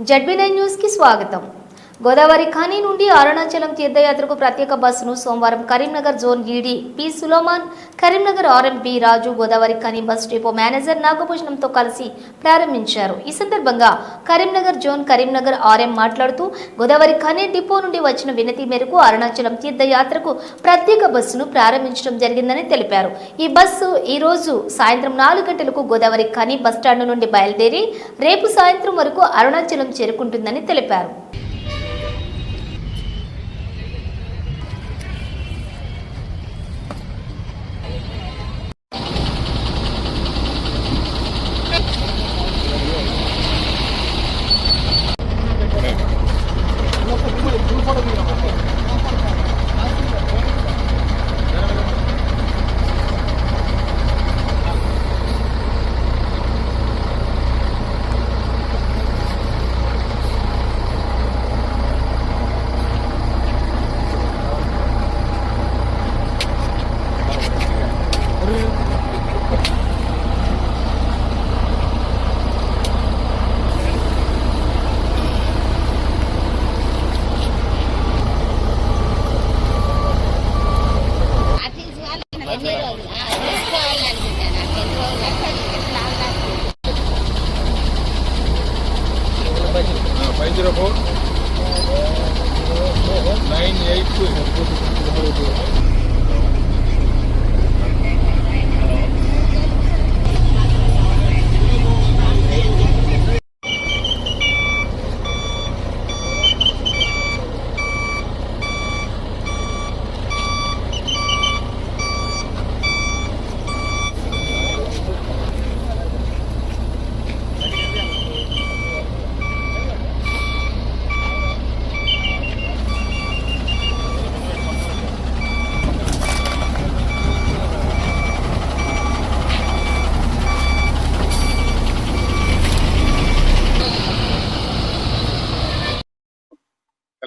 ZB nine న్యూస్కి స్వాగతం గోదావరి ఖానీ నుండి అరుణాచలం తీర్థయాత్రకు ప్రత్యేక బస్సును సోమవారం Karimnagar zone ED P Solomon Karimnagar RMP Raju Godavarikhani bus depot manager నాగభూషణంతో కలిసి ప్రారంభించారు. ఈ సందర్భంగా కరీంనగర్ జోన్ కరీంనగర్ ఆర్ఎం మాట్లాడుతూ గోదావరి ఖానీ డిపో నుండి వచ్చిన వినతి మేరకు అరుణాచలం తీర్థయాత్రకు ప్రత్యేక బస్సును ప్రారంభించడం జరిగిందని తెలిపారు. ఈ బస్సు ఈ రోజు సాయంత్రం నాలుగు గంటలకు గోదావరి ఖని బస్టాండ్ నుండి బయలుదేరి రేపు సాయంత్రం వరకు అరుణాచలం చేరుకుంటుందని తెలిపారు.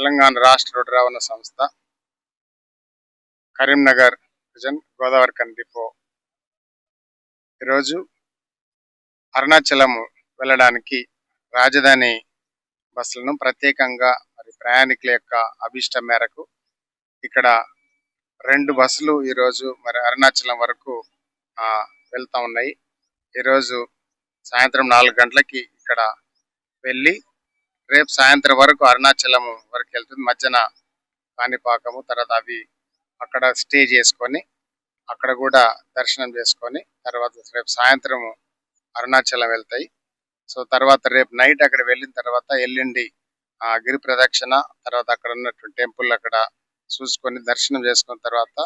తెలంగాణ రాష్ట్ర రోడ్డు రవాణా సంస్థ కరీంనగర్ డివిజన్ గోదావరి కన్ డిపో. ఈరోజు అరుణాచలం వెళ్ళడానికి రాజధాని బస్సులను ప్రత్యేకంగా మరి ప్రయాణికుల యొక్క అభిష్టం మేరకు ఇక్కడ రెండు బస్సులు ఈరోజు మరి అరుణాచలం వరకు వెళ్తా ఉన్నాయి. ఈరోజు సాయంత్రం నాలుగు గంటలకి ఇక్కడ వెళ్ళి రేపు సాయంత్రం వరకు అరుణాచలం వరకు వెళ్తుంది. మధ్యన కాణిపాకము తర్వాత అవి అక్కడ స్టే చేసుకొని అక్కడ కూడా దర్శనం చేసుకొని తర్వాత రేపు సాయంత్రము అరుణాచలం వెళ్తాయి. సో తర్వాత రేపు నైట్ అక్కడ వెళ్ళిన తర్వాత ఎల్లుండి ఆ గిరి ప్రదక్షిణ తర్వాత అక్కడ ఉన్నటువంటి టెంపుల్ అక్కడ చూసుకొని దర్శనం చేసుకున్న తర్వాత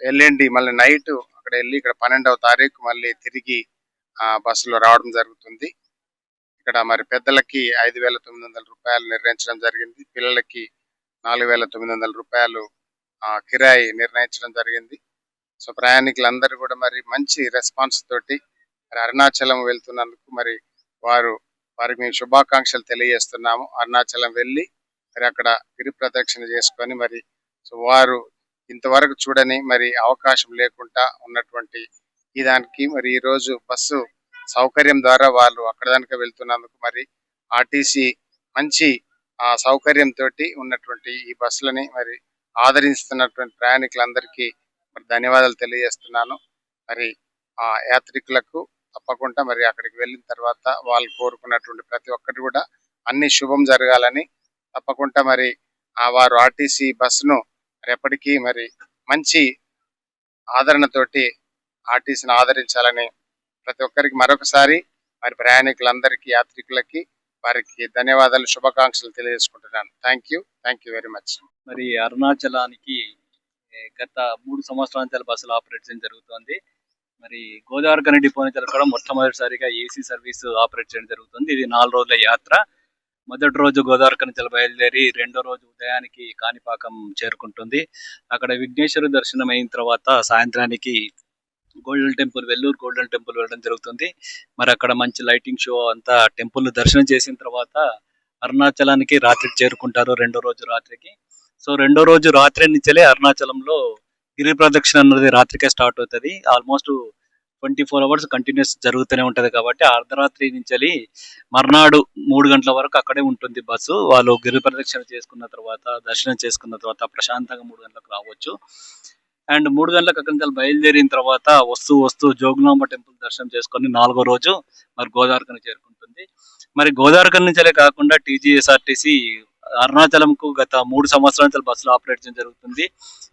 ఎల్లుండి మళ్ళీ నైట్ అక్కడ వెళ్ళి ఇక్కడ పన్నెండవ తారీఖు మళ్ళీ తిరిగి ఆ బస్సులో రావడం జరుగుతుంది. ఇక్కడ మరి పెద్దలకి ఐదు వేల తొమ్మిది వందల రూపాయలు నిర్ణయించడం జరిగింది. పిల్లలకి నాలుగు వేల తొమ్మిది వందల రూపాయలు ఆ, కిరాయి నిర్ణయించడం జరిగింది. సో ప్రయాణికులందరూ కూడా మరి మంచి రెస్పాన్స్ తోటి మరి అరుణాచలం వెళ్తున్నందుకు మరి వారు వారికి మేము శుభాకాంక్షలు తెలియజేస్తున్నాము. అరుణాచలం వెళ్ళి మరి అక్కడ గిరి ప్రదక్షిణ చేసుకొని మరి సో వారు ఇంతవరకు చూడని మరి అవకాశం లేకుండా ఉన్నటువంటి ఈ దానికి మరి ఈ రోజు బస్సు సౌకర్యం ద్వారా వాళ్ళు అక్కడ దానికి వెళ్తున్నందుకు మరి ఆర్టీసీ మంచి ఆ సౌకర్యం తోటి ఉన్నటువంటి ఈ బస్సులని మరి ఆదరిస్తున్నటువంటి ప్రయాణికులందరికీ మరి ధన్యవాదాలు తెలియజేస్తున్నాను. మరి ఆ యాత్రికులకు తప్పకుండా మరి అక్కడికి వెళ్ళిన తర్వాత వాళ్ళు కోరుకున్నటువంటి ప్రతి ఒక్కటి కూడా అన్ని శుభం జరగాలని తప్పకుండా మరి ఆ వారు ఆర్టీసీ బస్సును మరి ఎప్పటికీ మరి మంచి ఆదరణతోటి ఆర్టీసీని ఆదరించాలని ప్రతి ఒక్కరికి మరొకసారి మరి ప్రయాణికులందరికీ యాత్రికులకి వారికి ధన్యవాదాలు శుభాకాంక్షలు తెలియజేసుకుంటున్నాను. Thank you thank you very much మరి అరుణాచలానికి గత మూడు సంవత్సరాల నుంచి బస్సులు ఆపరేట్ చేయడం జరుగుతుంది. మరి గోదావరి కని డిపో నుంచి కూడా మొట్టమొదటిసారిగా ఏసీ సర్వీస్ ఆపరేట్ చేయడం జరుగుతుంది. ఇది నాలుగు రోజుల యాత్ర. మొదటి రోజు గోదావరి కని బయలుదేరి రెండో రోజు ఉదయానికి కాణిపాకం చేరుకుంటుంది. అక్కడ విఘ్నేశ్వర దర్శనం అయిన తర్వాత సాయంత్రానికి Golden Temple Vellore Golden Temple వెళ్ళడం జరుగుతుంది. మరి అక్కడ మంచి లైటింగ్ షో అంతా టెంపుల్ దర్శనం చేసిన తర్వాత అరుణాచలానికి రాత్రికి చేరుకుంటారు రెండో రోజు రాత్రికి. సో రెండో రోజు రాత్రి నుంచెలే అరుణాచలంలో గిరి ప్రదక్షిణ అన్నది రాత్రికే స్టార్ట్ అవుతుంది. Almost twenty four hours continuous జరుగుతూనే ఉంటుంది కాబట్టి అర్ధరాత్రి నుంచి మర్నాడు మూడు గంటల వరకు అక్కడే ఉంటుంది బస్సు. వాళ్ళు గిరి ప్రదక్షిణ చేసుకున్న తర్వాత దర్శనం చేసుకున్న తర్వాత ప్రశాంతంగా మూడు గంటలకు రావచ్చు. అండ్ మూడు గంటలకు అక్కడి నుంచి బయలుదేరిన తర్వాత వస్తూ వస్తూ జోగులాంబ టెంపుల్ దర్శనం చేసుకొని నాలుగో రోజు మరి గోదావరికని చేరుకుంటుంది. మరి గోదావరికని నుంచే కాకుండా టీజీఎస్ఆర్టీసీ అరుణాచలంకు గత మూడు సంవత్సరాల నుంచి బస్సులు ఆపరేట్ చేయడం జరుగుతుంది.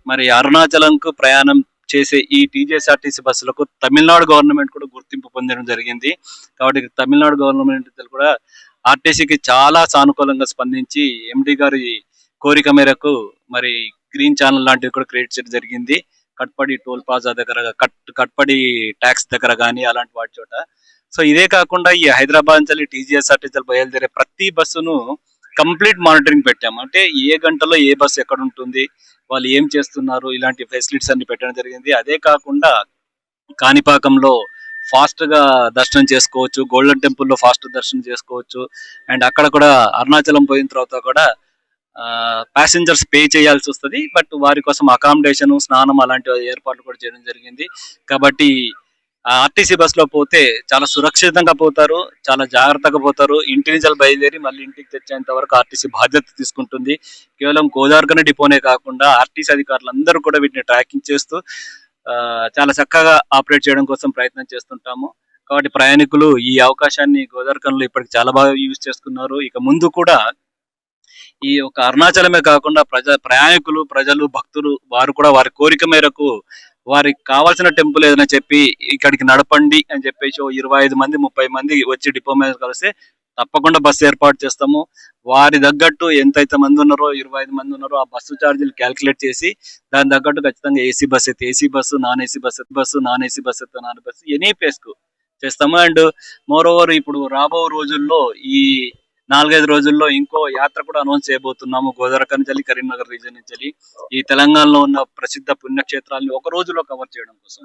మరి అరుణాచలంకు ప్రయాణం చేసే ఈ టీజీఎస్ఆర్టీసీ బస్సులకు తమిళనాడు గవర్నమెంట్ కూడా గుర్తింపు పొందడం జరిగింది. కాబట్టి తమిళనాడు గవర్నమెంట్ కూడా ఆర్టీసీకి చాలా సానుకూలంగా స్పందించి ఎండి గారి కోరిక మేరకు మరి గ్రీన్ ఛానల్ లాంటివి కూడా క్రియేట్ చేయడం జరిగింది. కట్పడి టోల్ ప్లాజా దగ్గర కట్ కట్పడి ట్యాక్స్ దగ్గర కానీ అలాంటి వాటి చోట. సో ఇదే కాకుండా ఈ హైదరాబాద్ నుంచి టీజీఎస్ఆర్టీసీ బయలుదేరే ప్రతి బస్సును కంప్లీట్ మానిటరింగ్ పెట్టాము. అంటే ఏ గంటలో ఏ బస్సు ఎక్కడ ఉంటుంది వాళ్ళు ఏం చేస్తున్నారు ఇలాంటి ఫెసిలిటీస్ అన్ని పెట్టడం జరిగింది. అదే కాకుండా కాణిపాకంలో ఫాస్ట్గా దర్శనం చేసుకోవచ్చు గోల్డెన్ టెంపుల్లో ఫాస్ట్ దర్శనం చేసుకోవచ్చు. అండ్ అక్కడ కూడా అరుణాచలం పోయిన తర్వాత కూడా ప్యాసింజర్స్ పే చేయాల్సి వస్తుంది బట్ వారి కోసం అకామిడేషన్ స్నానం అలాంటి ఏర్పాట్లు కూడా చేయడం జరిగింది. కాబట్టి ఆర్టీసీ బస్సులో లో పోతే చాలా సురక్షితంగా పోతారు చాలా జాగ్రత్తగా పోతారు. ఇంటి నుంచి బయలుదేరి మళ్ళీ ఇంటికి తెచ్చేంత వరకు ఆర్టీసీ బాధ్యత తీసుకుంటుంది. కేవలం గోదావరికని డిపోనే కాకుండా ఆర్టీసీ అధికారులందరూ కూడా వీటిని ట్రాకింగ్ చేస్తూ చాలా చక్కగా ఆపరేట్ చేయడం కోసం ప్రయత్నం చేస్తుంటాము. కాబట్టి ప్రయాణికులు ఈ అవకాశాన్ని గోదావరికంలో ఇప్పటికి చాలా బాగా యూజ్ చేసుకున్నారు. ఇక ముందు కూడా ఈ ఒక అరుణాచలమే కాకుండా ప్రజ ప్రయాణికులు ప్రజలు భక్తులు వారు కూడా వారి కోరిక మేరకు వారికి కావాల్సిన టెంపుల్ ఏదైనా చెప్పి ఇక్కడికి నడపండి అని చెప్పేసి ఓ ఇరవై ఐదు మంది ముప్పై మంది వచ్చి డిపో మీద కలిస్తే తప్పకుండా బస్సు ఏర్పాటు చేస్తాము. వారి తగ్గట్టు ఎంతైతే మంది ఉన్నారో ఇరవై ఐదు మంది ఉన్నారో ఆ బస్సు ఛార్జీలు క్యాలిక్యులేట్ చేసి దాని తగ్గట్టు ఖచ్చితంగా ఏసీ బస్ అయితే AC bus non AC bus bus non AC bus అయితే నాన్ బస్సు ఎనీ ప్లేస్కు చేస్తాము. అండ్ మోర్ ఓవర్ ఇప్పుడు రాబో రోజుల్లో ఈ నాలుగైదు రోజుల్లో ఇంకో యాత్ర కూడా అనౌన్స్ చేయబోతున్నాము. గోదావరి నుంచి కరీంనగర్ రీజన్ నుంచి. ఈ తెలంగాణలో ఉన్న ప్రసిద్ధ పుణ్యక్షేత్రాలను ఒక రోజులో కవర్ చేయడం కోసం.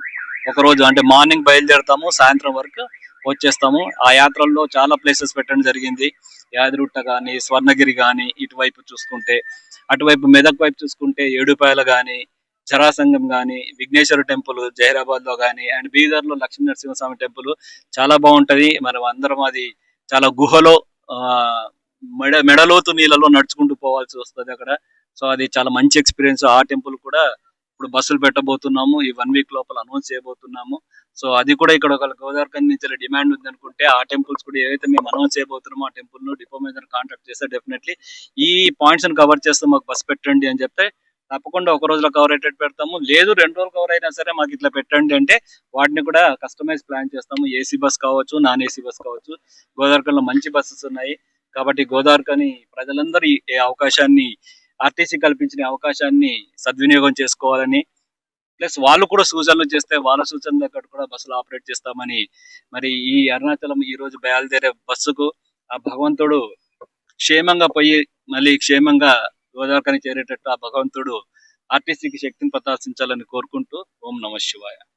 ఒక రోజు అంటే మార్నింగ్ బయలుదేరుతాము సాయంత్రం వరకు వచ్చేస్తాము. ఆ యాత్రల్లో చాలా ప్లేసెస్ పెట్టడం జరిగింది. యాదిరుట్ట గాని స్వర్ణగిరి గాని ఇటువైపు చూసుకుంటే అటువైపు మెదక్ వైపు చూసుకుంటే ఏడుపాయలు కానీ జరాసంగం కానీ విఘ్నేశ్వర టెంపుల్ జహీరాబాద్లో గాని అండ్ బీదర్లో లక్ష్మీ నరసింహస్వామి టెంపుల్ చాలా బాగుంటది. మనం అందరం అది చాలా గుహలో మెడ మెడలోతు నీళ్ళలో నడుచుకుంటూ పోవాల్సి వస్తుంది అక్కడ. సో అది చాలా మంచి ఎక్స్పీరియన్స్. ఆ టెంపుల్ కూడా ఇప్పుడు బస్సులు పెట్టబోతున్నాము. ఈ వన్ వీక్ లోపల అనౌన్స్ చేయబోతున్నాము. సో అది కూడా ఇక్కడ ఒక గోదావరి నుంచి డిమాండ్ ఉంది అనుకుంటే ఆ టెంపుల్స్ కూడా ఏవైతే మేము అనౌన్స్ చేయబోతున్నామో ఆ టెంపుల్ను డిపో మీద కాంటాక్ట్ చేస్తే డెఫినెట్లీ ఈ పాయింట్స్ కవర్ చేస్తే మాకు బస్ పెట్టండి అని చెప్తే తప్పకుండా ఒక రోజులో కవర్ అయ్యేటట్టు పెడతాము. లేదు రెండు రోజులు కవర్ అయినా సరే మాకు ఇట్లా పెట్టండి అంటే వాటిని కూడా కస్టమైజ్ ప్లాన్ చేస్తాము. ఏసీ బస్ కావచ్చు నాన్ ఏసీ బస్ కావచ్చు. గోదావరికల్లో మంచి బస్సెస్ ఉన్నాయి. కాబట్టి గోదావరికని ప్రజలందరూ ఈ అవకాశాన్ని ఆర్టీసీ కల్పించిన అవకాశాన్ని సద్వినియోగం చేసుకోవాలని ప్లస్ వాళ్ళు కూడా సూచనలు చేస్తే వాళ్ళ సూచనల దగ్గర కూడా బస్సులు ఆపరేట్ చేస్తామని మరి ఈ అరుణాచలం ఈ రోజు బయలుదేరే బస్సుకు ఆ భగవంతుడు క్షేమంగా పోయి మళ్ళీ క్షేమంగా గోదావరికని చేరేటట్టు ఆ భగవంతుడు ఆర్టీసీకి శక్తిని ప్రదర్శించాలని కోరుకుంటూ ఓం నమ శివాయ.